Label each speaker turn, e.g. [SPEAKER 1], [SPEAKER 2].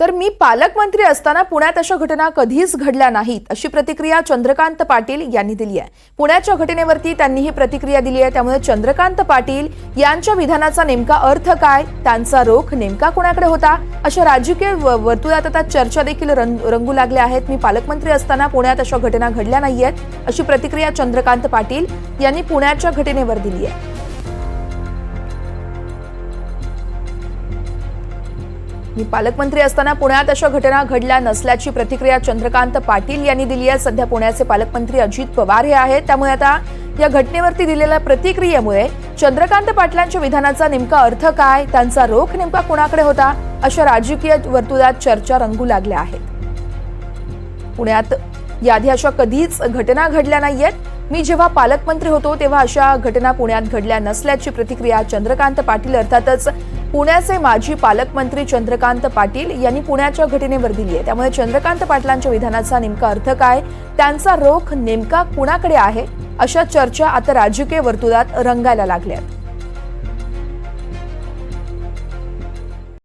[SPEAKER 1] तर मी पालकमंत्री असताना पुण्यात अशा घटना कधीच घडल्या नाहीत अशी प्रतिक्रिया चंद्रकांत पाटील यांनी दिली आहे. पुण्याच्या घटनेवरती त्यांनी ही प्रतिक्रिया दिली आहे. त्यामुळे चंद्रकांत पाटील यांच्या विधानाचा नेमका अर्थ काय त्यांचा रोख नेमका कोणाकडे होता अशा राजकीय व- वर्तुळात आता चर्चा देखील रंग- रंगू लागल्या आहेत. मी पालकमंत्री असताना पुण्यात अशा घटना घडल्या नाहीयेत अशी प्रतिक्रिया चंद्रकांत पाटील यांनी पुण्याच्या घटनेवर दिली आहे. मी पालकमंत्री असताना पुण्यात अशा घटना घडल्या नसल्याची प्रतिक्रिया चंद्रकांत पाटील यांनी दिली आहे. सध्या पुण्याचे पालकमंत्री अजित पवार हे आहेत. त्यामुळे आता या घटनेवरती दिलेल्या प्रतिक्रियेमुळे चंद्रकांत पाटलांच्या विधानाचा नेमका अर्थ काय त्यांचा रोख नेमका कोणाकडे होता अशा राजकीय वर्तुळात चर्चा रंगू लागल्या आहेत. पुण्यात याआधी अशा कधीच घटना घडल्या नाहीयेत. मी जेव्हा पालकमंत्री होतो तेव्हा अशा घटना पुण्यात घडल्या नसल्याची प्रतिक्रिया चंद्रकांत पाटील अर्थातच पुण्याचे माजी पालकमंत्री चंद्रकांत पाटील यांनी पुण्याच्या घटनेवर दिली आहे. त्यामुळे चंद्रकांत पाटलांच्या विधानाचा नेमका अर्थ काय? त्यांचा रोख नेमका कुणाकडे आहे? अशा चर्चा आता राजकीय वर्तुळात रंगायला लागल्या